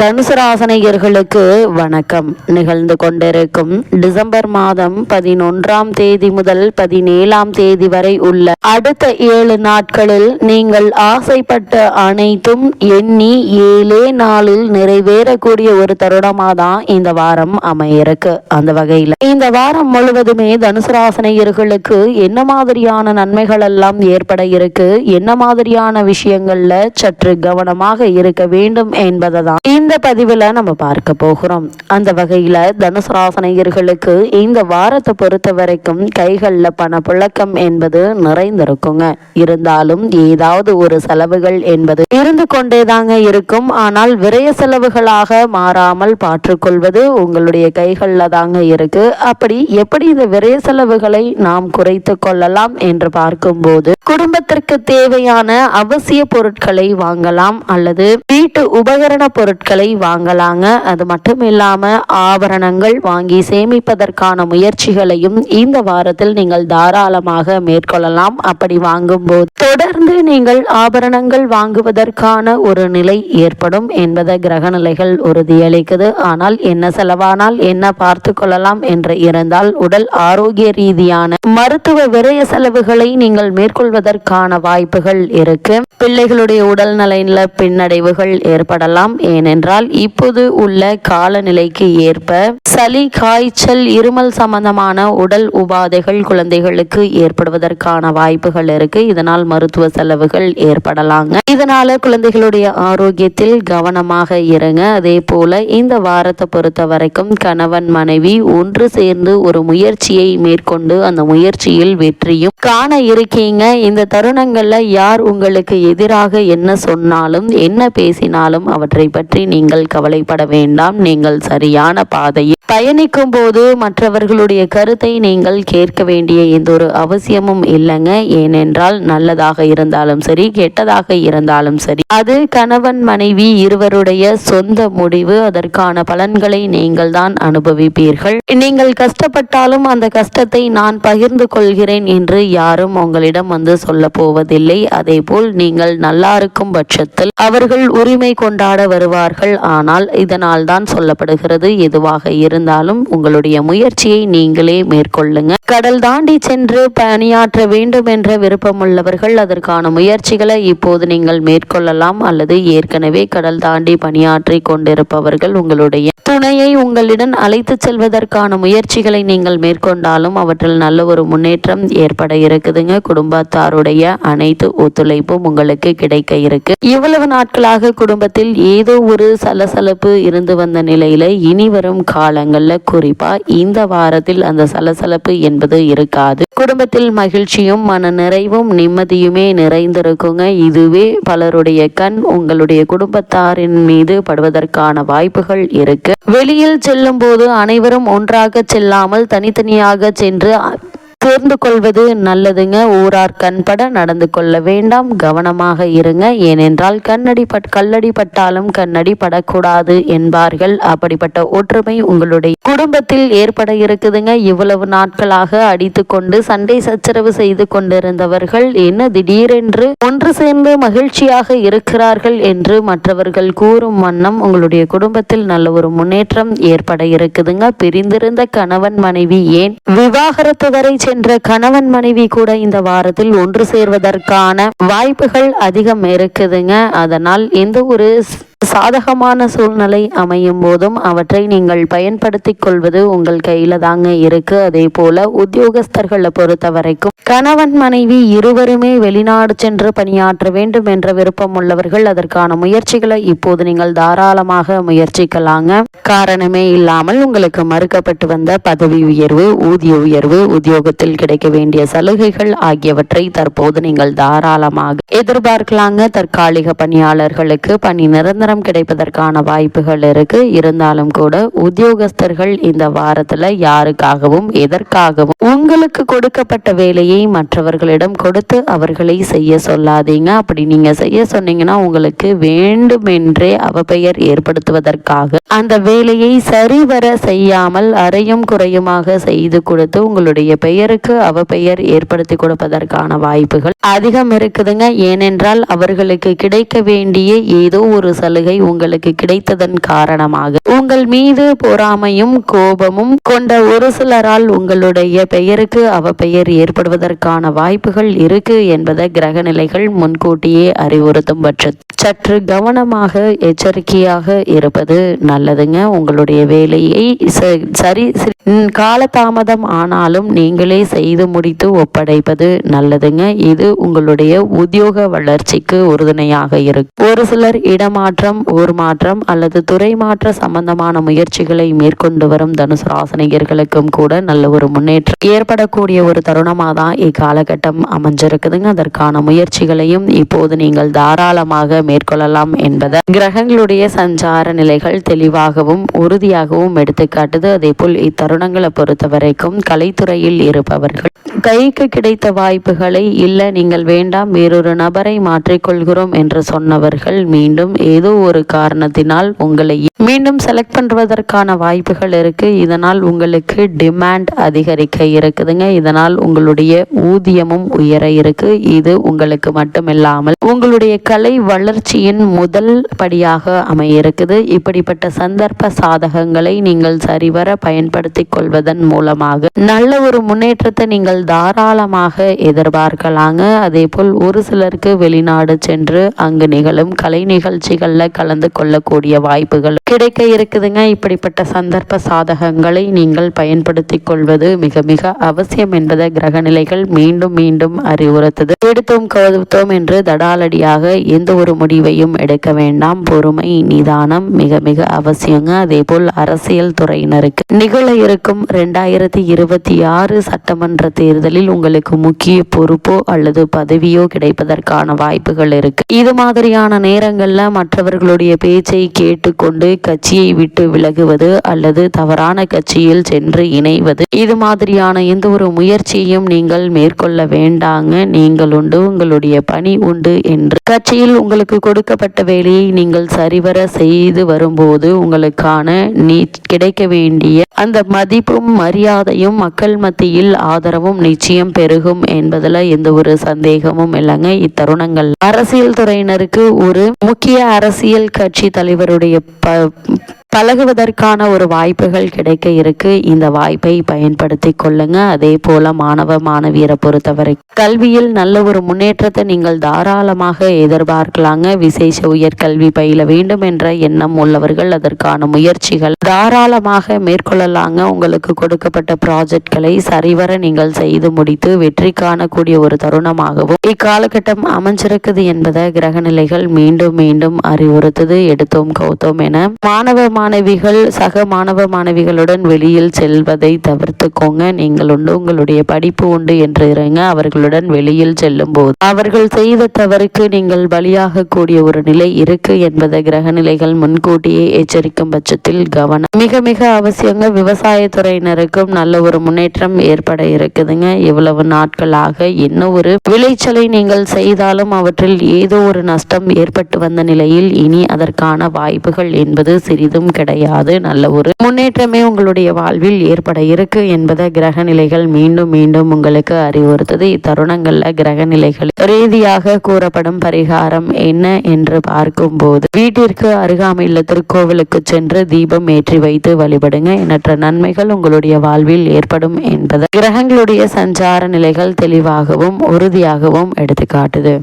தனுசு ராசனையர்களுக்கு வணக்கம். நிகழ்ந்து கொண்டிருக்கும் டிசம்பர் மாதம் பதினொன்றாம் தேதி முதல் பதினேழாம் தேதி வரை உள்ள அடுத்த ஏழு நாட்களில் நீங்கள் ஆசைப்பட்ட அனைத்தும் எண்ணி ஏழே நாளில் நிறைவேறக்கூடிய ஒரு தருணமாக தான் இந்த வாரம் அமையிருக்கு. அந்த வகையில் இந்த வாரம் முழுவதுமே தனுசு ராசனையர்களுக்கு என்ன மாதிரியான நன்மைகள் எல்லாம் ஏற்பட இருக்கு? என்ன மாதிரியான விஷயங்கள்ல சற்று கவனமாக இருக்க வேண்டும் என்பதை தான் இந்த பதிவில் நம்ம பார்க்க போகிறோம். அந்த வகையில் தனுசு ராசனையர்களுக்கு இந்த வாரத்தை பொறுத்த வரைக்கும் கைகளில் பணப்புழக்கம் என்பது நிறைந்திருக்குங்க. இருந்தாலும் ஏதாவது ஒரு செலவுகள் என்பது இருந்து கொண்டே தாங்க இருக்கும். ஆனால் விரய செலவுகளாக மாறாமல் பாற்றுக்கொள்வது உங்களுடைய கைகளில் தாங்க இருக்கு. அப்படி எப்படி இந்த விரய செலவுகளை நாம் குறைத்து கொள்ளலாம் என்று பார்க்கும்போது குடும்பத்திற்கு தேவையான அவசிய பொருட்களை வாங்கலாம் அல்லது வீட்டு உபகரண பொருட்களை வாங்கலாங்க. அது மட்டும் இல்லாமல் ஆபரணங்கள் வாங்கி சேமிப்பதற்கான முயற்சிகளையும் இந்த வாரத்தில் நீங்கள் தாராளமாக மேற்கொள்ளலாம். அப்படி வாங்கும்போது தொடர்ந்து நீங்கள் ஆபரணங்கள் வாங்குவதற்கான ஒரு நிலை ஏற்படும் என்பதை கிரக நிலைகள் உறுதியளிக்குது. ஆனால் என்ன செலவானால் என்ன பார்த்து கொள்ளலாம் என்று இருந்தால் உடல் ஆரோக்கிய ரீதியான மருத்துவ விரய செலவுகளை நீங்கள் மேற்கொள்வதற்கான வாய்ப்புகள் இருக்கு. பிள்ளைகளுடைய உடல் நலனில் பின்னடைவுகள் ஏற்படலாம். ஏனெனில் ஏனென்றால் இப்போது உள்ள காலநிலைக்கு ஏற்ப சளி காய்ச்சல் இருமல் சம்பந்தமான உடல் உபாதைகள் குழந்தைகளுக்கு ஏற்படுவதற்கான வாய்ப்புகள் இருக்கு. இதனால் மருத்துவ செலவுகள் ஏற்படலாங்க. இதனால குழந்தைகளுடைய ஆரோக்கியத்தில் கவனமாக இருங்க. அதே போல இந்த வாரத்தை பொறுத்த வரைக்கும் கணவன் மனைவி ஒன்று சேர்ந்து ஒரு முயற்சியை மேற்கொண்டு அந்த முயற்சியில் வெற்றியும் காண இருக்கீங்க. இந்த தருணங்கள்ல யார் உங்களுக்கு எதிராக என்ன சொன்னாலும் என்ன பேசினாலும் அவற்றை பற்றி நீங்கள் கவலைப்பட வேண்டாம். நீங்கள் சரியான பாதையில் பயணிக்கும் போது மற்றவர்களுடைய கருத்தை நீங்கள் கேட்க வேண்டிய எந்த ஒரு அவசியமும் இல்லைங்க. ஏனென்றால் நல்லதாக இருந்தாலும் சரி கெட்டதாக இருந்தாலும் சரி அது கணவன் மனைவி இருவருடைய சொந்த முடிவு. அதற்கான பலன்களை நீங்கள் தான் அனுபவிப்பீர்கள். நீங்கள் கஷ்டப்பட்டாலும் அந்த கஷ்டத்தை நான் பகிர்ந்து கொள்கிறேன் என்று யாரும் உங்களிடம் வந்து சொல்ல போவதில்லை அதே போல் நீங்கள் நல்லா இருக்கும் பட்சத்தில் அவர்கள் உரிமை கொண்டாட வருவார்கள். ஆனால் இதனால் தான் சொல்லப்படுகிறது எதுவாக இருந்தாலும் உங்களுடைய முயற்சியை நீங்களே மேற்கொள்ளுங்க. கடல் தாண்டி சென்று பணியாற்ற வேண்டும் என்ற விருப்பமுள்ளவர்கள் அதற்கான முயற்சிகளை இப்போது நீங்கள் மேற்கொள்ளலாம். அல்லது ஏற்கனவே கடல் தாண்டி பணியாற்றி கொண்டிருப்பவர்கள் உங்களுடைய துணையை உங்களிடம் அழைத்து செல்வதற்கான முயற்சிகளை நீங்கள் மேற்கொண்டாலும் அவற்றில் நல்ல ஒரு முன்னேற்றம் ஏற்பட இருக்குதுங்க. குடும்பத்தாருடைய அனைத்து ஒத்துழைப்பும் உங்களுக்கு கிடைக்க இருக்கு. இவ்வளவு நாட்களாக குடும்பத்தில் ஏதோ ஒரு சலசலப்பு இருந்து வந்த நிலையில இனி வரும் காலங்களில் குறிப்பா இந்த வாரத்தில் அந்த சலசலப்பு என்பது இருக்காது. குடும்பத்தில் மகிழ்ச்சியும் மன நிறைவும் நிம்மதியுமே நிறைந்திருக்குங்க. இதுவே பலருடைய கண் உங்களுடைய குடும்பத்தாரின் மீது படுவதற்கான வாய்ப்புகள் இருக்கு. வெளியில் செல்லும் போது அனைவரும் ஒன்றாக செல்லாமல் தனித்தனியாக சென்று தேர்ந்து கொள்வது நல்லதுங்க. ஊரார் கண்பட நடந்து கொள்ள வேண்டாம். கவனமாக இருங்க. ஏனென்றால் கண்ணடி பட் கல்லடி பட்டாலும் கண்ணடி படக்கூடாது என்பார்கள். அப்படிப்பட்ட ஒற்றுமை உங்களுடைய குடும்பத்தில் ஏற்பட இருக்குதுங்க. இவ்வளவு நாட்களாக அடித்து கொண்டு சண்டை சச்சரவு செய்து கொண்டிருந்தவர்கள் என்ன திடீரென்று ஒன்று சேர்ந்து மகிழ்ச்சியாக இருக்கிறார்கள் என்று மற்றவர்கள் கூறும் வண்ணம் உங்களுடைய குடும்பத்தில் நல்ல ஒரு முன்னேற்றம் ஏற்பட இருக்குதுங்க. பிரிந்திருந்த கணவன் மனைவி ஏன் விவாகரத்து வரை சென்ற கணவன் மனைவி கூட இந்த வாரத்தில் ஒன்று சேர்வதற்கான வாய்ப்புகள் அதிகம் இருக்குதுங்க. அதனால் எந்த ஒரு சாதகமான சூழ்நிலை அமையும் போதும் அவற்றை நீங்கள் பயன்படுத்தி கொள்வது உங்கள் கையில தாங்க இருக்கு. அதே போல உத்தியோகஸ்தர்களை பொறுத்த வரைக்கும் கணவன் மனைவி இருவருமே வெளிநாடு சென்று பணியாற்ற வேண்டும் என்ற விருப்பம் உள்ளவர்கள் அதற்கான முயற்சிகளை இப்போது நீங்கள் தாராளமாக முயற்சிக்கலாங்க. காரணமே இல்லாமல் உங்களுக்கு மறுக்கப்பட்டு வந்த பதவி உயர்வு ஊதிய உயர்வு உத்தியோகத்தில் கிடைக்க வேண்டிய சலுகைகள் ஆகியவற்றை தற்போது நீங்கள் தாராளமாக எதிர்பார்க்கலாங்க. தற்காலிக பணியாளர்களுக்கு பணி நிரந்தர அவசரம் கிடைப்பதற்கான வாய்ப்புகள் இருக்கு. இருந்தாலும் கூட உத்தியோகஸ்தர்கள் இந்த வாரத்துல யாருக்காகவும் எதற்காகவும் உங்களுக்கு கொடுக்கப்பட்ட வேலையை மற்றவர்களிடம் கொடுத்து அவர்களை செய்ய சொல்லாதீங்க. அப்படி நீங்க செய்ய சொன்னீங்கன்னா உங்களுக்கு வேண்டுமென்றே அவப்பெயர் ஏற்படுத்துவதற்காக அந்த வேலையை சரிவர செய்யாமல் அறையும் குறையுமாக செய்து கொடுத்து உங்களுடைய பெயருக்கு அவப்பெயர் ஏற்படுத்தி கொடுப்பதற்கான வாய்ப்புகள் அதிகம் இருக்குதுங்க. ஏனென்றால் அவர்களுக்கு கிடைக்க வேண்டிய ஏதோ ஒரு சலுகை சலுகை உங்களுக்கு கிடைத்ததன் காரணமாக. உங்கள் மீது பொறாமையும் கோபமும் கொண்ட ஒரு சிலரால் உங்களுடைய பெயருக்கு அவ பெயர் ஏற்படுவதற்கான வாய்ப்புகள் இருக்கு என்பதை கிரக நிலைகள் முன்கூட்டியே அறிவுறுத்தும் பட்சத்தில் சற்று கவனமாக எச்சரிக்கையாக இருப்பது நல்லதுங்க. உங்களுடைய வேலையை சரி காலதாமதம் ஆனாலும் நீங்களே செய்து முடித்து ஒப்படைப்பது நல்லதுங்க. இது உங்களுடைய உத்தியோக வளர்ச்சிக்கு உறுதுணையாக இருக்கும் ஒரு சிலர் இடமாற்ற மாற்றம் ஊர் மாற்றம் அல்லது துறை மாற்ற சம்பந்தமான முயற்சிகளை மேற்கொண்டு வரும் தனுசு ராசனிகர்களுக்கும் கூட நல்ல ஒரு முன்னேற்றம் ஏற்படக்கூடிய ஒரு தருணமாக தான் இக்காலகட்டம் அமைஞ்சிருக்குதுங்க. அதற்கான முயற்சிகளையும் இப்போது நீங்கள் தாராளமாக மேற்கொள்ளலாம் என்பதை கிரகங்களுடைய சஞ்சார நிலைகள் தெளிவாகவும் உறுதியாகவும் எடுத்துக்காட்டுது. அதே போல் இத்தருணங்களை பொறுத்த வரைக்கும் கலைத்துறையில் இருப்பவர்கள் கைக்கு கிடைத்த வாய்ப்புகளை இல்லை நீங்கள் வேண்டாம் வேறொரு நபரை மாற்றிக்கொள்கிறோம் என்று சொன்னவர்கள் மீண்டும் ஏதோ ஒரு காரணத்தினால் உங்களை மீண்டும் செலக்ட் பண்ணுவதற்கான வாய்ப்புகள் இருக்கு. இதனால் உங்களுக்கு டிமாண்ட் அதிகரிக்க இருக்குதுங்க. இதனால் உங்களுடைய ஊதியமும் உயர இருக்கு. இது உங்களுக்கு மட்டுமில்லாமல் உங்களுடைய கலை வளர்ச்சியின் முதல் படியாக அமைய இருக்குது இப்படிப்பட்ட சந்தர்ப்ப சாதகங்களை நீங்கள் சரிவர பயன்படுத்தி கொள்வதன் மூலமாக நல்ல ஒரு முன்னேற்றத்தை நீங்கள் தாராளமாக எதிர்பார்க்கலாங்க. அதே போல் ஒரு சிலருக்கு வெளிநாடு சென்று அங்கு நிகழும் கலை நிகழ்ச்சிகளில் கலந்து கொள்ளக்கூடிய வாய்ப்புகள் கிடைக்க இருக்குதுங்க. இப்படிப்பட்ட சந்தர்ப்ப சாதகங்களை நீங்கள் பயன்படுத்தி கொள்வது மிக மிக அவசியம் என்பதை கிரகநிலைகள் மீண்டும் மீண்டும் அறிவுறுத்தது. எடுத்தோம் கவுத்தோம் என்று தடாலடியாக எந்த ஒரு முடிவையும் எடுக்க வேண்டாம். பொறுமை நிதானம் மிக மிக அவசியங்க. அதே போல் அரசியல் துறையினருக்கு நிகழ இருக்கும் ரெண்டாயிரத்தி இருபத்தி ஆறு சட்டமன்ற தேர்தலில் உங்களுக்கு முக்கிய பொறுப்போ அல்லது பதவியோ கிடைப்பதற்கான வாய்ப்புகள் இருக்கு. இது மாதிரியான நேரங்கள்ல மற்றவர்களுடைய பேச்சை கேட்டுக்கொண்டு கட்சியை விட்டு விலகுவது அல்லது தவறான கட்சியில் சென்று இணைவது இது மாதிரியான எந்த ஒரு முயற்சியையும் நீங்கள் மேற்கொள்ள வேண்டாங்க. நீங்கள் உண்டு உங்களுடைய பணி உண்டு என்று. கட்சியில் உங்களுக்கு கொடுக்கப்பட்ட வேலையை நீங்கள் சரிவர செய்து வரும்போது உங்களுக்கான நீ கிடைக்க வேண்டிய அந்த மதிப்பும் மரியாதையும் மக்கள் மத்தியில் ஆதரவும் நிச்சயம் பெருகும் என்பதுல எந்த ஒரு சந்தேகமும் இல்லைங்க. இத்தருணங்கள் அரசியல் துறையினருக்கு ஒரு முக்கிய அரசியல் கட்சி தலைவருடைய ப பழகுவதற்கான ஒரு வாய்ப்புகள் கிடைக்க இருக்கு. இந்த வாய்ப்பை பயன்படுத்தி கொள்ளுங்க. அதே போல மாணவ மாணவியரை பொறுத்தவரை கல்வியில் நல்ல ஒரு முன்னேற்றத்தை நீங்கள் தாராளமாக எதிர்பார்க்கலாங்க. விசேஷ உயர்கல்வி பயில வேண்டும் என்ற எண்ணம் உள்ளவர்கள் அதற்கான முயற்சிகள் தாராளமாக மேற்கொள்ளலாங்க. உங்களுக்கு கொடுக்கப்பட்ட ப்ராஜெக்ட்களை சரிவர நீங்கள் செய்து முடித்து வெற்றி காணக்கூடிய ஒரு தருணமாகவும் இக்காலகட்டம் அமைஞ்சிருக்குது என்பதை கிரகநிலைகள் மீண்டும் மீண்டும் அறிவுறுத்துது. எடுத்தோம் கௌத்தோம் என மாணவ மாணவிகள் சக மாணவ மாணவிகளுடன் வெளியில் செல்வதை தவிர்த்துக்கோங்க. நீங்கள் உண்டு உங்களுடைய படிப்பு உண்டு என்று இருங்க அவர்களுடன் வெளியில் செல்லும் போது அவர்கள் செய்த தவறுக்கு நீங்கள் பலியாக கூடிய ஒரு நிலை இருக்கு என்பதை கிரகநிலைகள் முன்கூட்டியே எச்சரிக்கும் பட்சத்தில் கவனம். மிக மிக அவசியங்க விவசாயத்துறையினருக்கும் நல்ல ஒரு முன்னேற்றம் ஏற்பட இருக்குதுங்க. இவ்வளவு நாட்களாக என்ன ஒரு விளைச்சலை நீங்கள் செய்தாலும் அவற்றில் ஏதோ ஒரு நஷ்டம் ஏற்பட்டு வந்த நிலையில் இனி அதற்கான வாய்ப்புகள் என்பது சிறிதும் கிடையாது. நல்ல ஒரு முன்னேற்றமே உங்களுடைய வாழ்வில் ஏற்பட இருக்கு என்பதை கிரக நிலைகள் மீண்டும் மீண்டும் உங்களுக்கு அறிவுறுத்தது. இத்தருணங்கள்ல கிரக நிலைகள் ரீதியாக கூறப்படும் பரிகாரம் என்ன என்று பார்க்கும்போது வீட்டிற்கு அருகாமையில் திருக்கோவிலுக்கு சென்று தீபம் ஏற்றி வைத்து வழிபடுங்க. எண்ணற்ற நன்மைகள் உங்களுடைய வாழ்வில் ஏற்படும் என்பதை கிரகங்களுடைய சஞ்சார நிலைகள் தெளிவாகவும் உறுதியாகவும் எடுத்துக்காட்டுது.